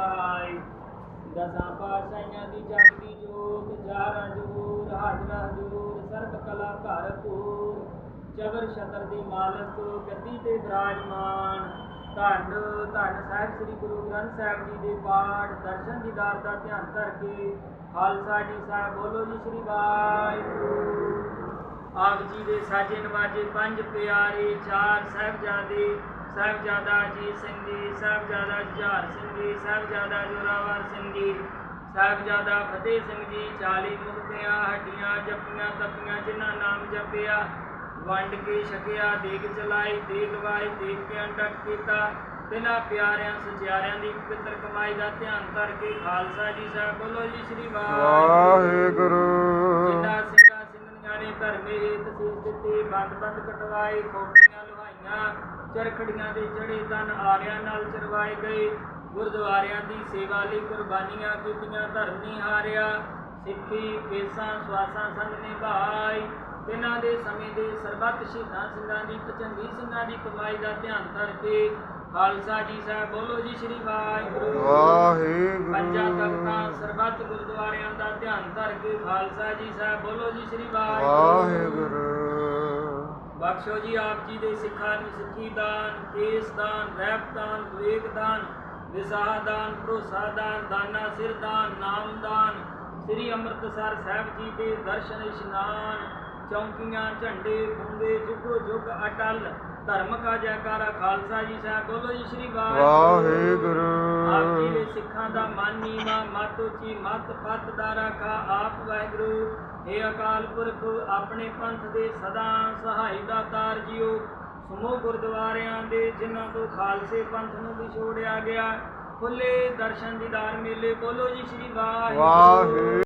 ਸਹਾਈ ਦਸਾਂ ਪਾਤਸ਼ਾਹੀਆਂ ਦੀ ਜਗਦੀ ਜੋਤ, ਜਾਰਾ ਜੂਰ, ਹਾਜ਼ਰਾ ਹਜੂਰ ਸਰਬ ਕਲਾ ਭਰਪੂਰ ਚਬਰ ਛਤਰ ਦੀ ਮਾਲਕ, ਗੱਦੀ ਤੇ ਬਿਰਾਜਮਾਨ। ਧੰਨ ਧੰਨ ਸਾਹਿਬ ਸ੍ਰੀ ਗੁਰੂ ਗ੍ਰੰਥ ਸਾਹਿਬ ਜੀ ਦੇ ਪਾਠ, ਦਰਸ਼ਨ ਦੀਦਾਰ ਦਾ ਧਿਆਨ ਧਰ ਕੇ ਖਾਲਸਾ ਜੀ ਸਾਹਿਬ ਬੋਲੋ ਜੀ ਸ੍ਰੀ ਵਾਹਿਗੁਰੂ। ਆਪ ਜੀ ਦੇ ਸਾਜੇ ਨਵਾਜੇ ਪੰਜ ਪਿਆਰੇ ਚਾਰ ਸਾਹਿਬਜ਼ਾਦੇ, ਸਾਹਿਬਜ਼ਾਦਾ ਅਜੀਤ ਸਿੰਘ ਜੀ, ਸਾਹਿਬਜ਼ਾਦਾ ਜੁਝਾਰ ਸਿੰਘ ਜੀ, ਸਾਹਿਬਜ਼ਾਦਾ ਜੋਰਾਵਰ ਸਿੰਘ ਜੀ, ਸਾਹਿਬਜ਼ਾਦਾ ਫਤਿਹ ਸਿੰਘ ਜੀ 40 ਮੁਕਤਿਆਂ, ਹੱਡੀਆਂ ਜੱਪੀਆਂ, ਤਪੀਆਂ ਜਿਨ੍ਹਾਂ ਨਾਮ ਜਪਿਆ, ਵੰਡ ਕੇ ਛਕਿਆ, ਦੇਗ ਚਲਾਈ ਦੇਗ ਵਾਈ ਦੇਗ ਕੇ ਅੰਡਕ ਕੀਤਾ ਤਿਨਾਂ ਪਿਆਰਿਆਂ, ਸਚਿਆਰਿਆਂ ਦੀ ਪਵਿੱਤਰ ਕਮਾਈ ਦਾ ਧਿਆਨ ਧਰ ਕੇ ਖਾਲਸਾ ਜੀ ਸਾਹਿਬ ਬੋਲੋ ਜੀ, ਸ੍ਰੀ ਵਾਹਿਗੁਰੂ ਵਾਹਿਗੁਰੂ ਜਿੰਨਾ ਸਿੰਘਾਂ ਸਿੰਘਣੀਆਂ ਨੇ ਧਰਮੇ ਹੇਤ ਸੀਸ ਦਿੱਤੇ ਬੰਦ ਬੰਦ ਕਟਵਾਏ ਖੋਪੀਆਂ ਲੁਹਾਈਆਂ ਚਰਖੜੀਆਂ ਦੇ ਚੜੇ ਤਨ ਆਰਿਆਂ ਨਾਲ ਚਰਵਾਏ ਗਏ। ਗੁਰਦੁਆਰਿਆਂ ਦੀ ਸੇਵਾ ਲਈ ਕੁਰਬਾਨੀਆਂ ਕੀਤੀਆਂ ਧਰਮ ਨਹੀਂ ਹਾਰਿਆ। ਸਿੱਖੀ ਕੇਸਾਂ ਸਵਾਸਾਂ ਸੰਗ ਨਿਭਾਈ। ਤਿਨਾਂ ਦੇ ਸਮੇਂ ਦੇ ਸਰਬੱਤ ਸ਼ਹੀਦਾਂ ਸਿੰਘਾਂ ਦੀ ਪਚੰਗੀ ਸਿੰਘਾਂ ਦੀ ਕਮਾਈ ਦਾ ਧਿਆਨ ਧਰ ਕੇ ਖਾਲਸਾ ਜੀ ਸਾਹਿਬ ਬੋਲੋ ਜੀ ਸ੍ਰੀ ਵਾਹਿਗੁਰੂ। ਪੰਜਾਂ ਵਾਹਿਗੁਰੂ ਤਖਤਾਂ ਸਰਬੱਤ ਗੁਰਦੁਆਰਿਆਂ ਦਾ ਧਿਆਨ ਧਰ ਕੇ ਖਾਲਸਾ ਜੀ ਸਾਹਿਬ ਬੋਲੋ ਜੀ ਸ੍ਰੀ ਵਾਹਿਗੁਰੂ। ਵਾਹਿਗੁਰੂ। ਬਖਸ਼ੋ ਜੀ ਆਪ ਜੀ ਦੇ ਸਿੱਖਾਂ ਨੂੰ ਸਿੱਖੀ ਦਾਨ, ਕੇਸ ਦਾਨ ਰਹਿਤ ਦਾਨ, ਵਿਵੇਕ ਦਾਨ, ਵਿਸਾਹ ਦਾਨ, ਭਰੋਸਾ ਦਾਨ, ਦਾਨਾ ਸਿਰ ਦਾਨ, ਨਾਮ ਦਾਨ, ਸ੍ਰੀ ਅੰਮ੍ਰਿਤਸਰ ਸਾਹਿਬ ਜੀ ਦੇ ਦਰਸ਼ਨ ਇਸ਼ਨਾਨ, ਚੌਂਕੀਆਂ, ਝੰਡੇ ਬੁੰਗੇ ਜੁਗੋ ਜੁਗ ਅਟਲ, ਧਰਮ ਕਾ ਜੈਕਾਰਾ, ਖਾਲਸਾ ਜੀ ਸਾਹਿਬ, ਬੋਲੋ ਜੀ ਸ੍ਰੀ ਵਾਹਿਗੁਰੂ। ਦਾ ਮਨ ਨੀਵਾ, ਮਤ ਉੱਚੀ, ਮਤ ਪਤ ਦਾ ਰਾਖਾ। ਆਪ ਵਾਹਿਗੁਰੂ ਏ ਅਕਾਲ ਪੁਰਖ, ਆਪਣੇ ਪੰਥ ਦੇ ਸਦਾ ਸਹਾਈ ਦਾਤਾਰ ਜਿਓ। ਸਮੂਹ ਗੁਰਦੁਆਰਿਆਂ ਦੇ, ਜਿਨ੍ਹਾਂ ਤੋਂ ਖਾਲਸੇ ਪੰਥ ਨੂੰ ਵਿਛੋੜਿਆ ਗਿਆ। ਖੁੱਲੇ ਦਰਸ਼ਨ ਦੀਦਾਰ ਮੇਲੇ ਬੋਲੋ ਜੀ, ਸ੍ਰੀ ਵਾਹਿਗੁਰੂ ਵਾਹਿਗੁਰੂ।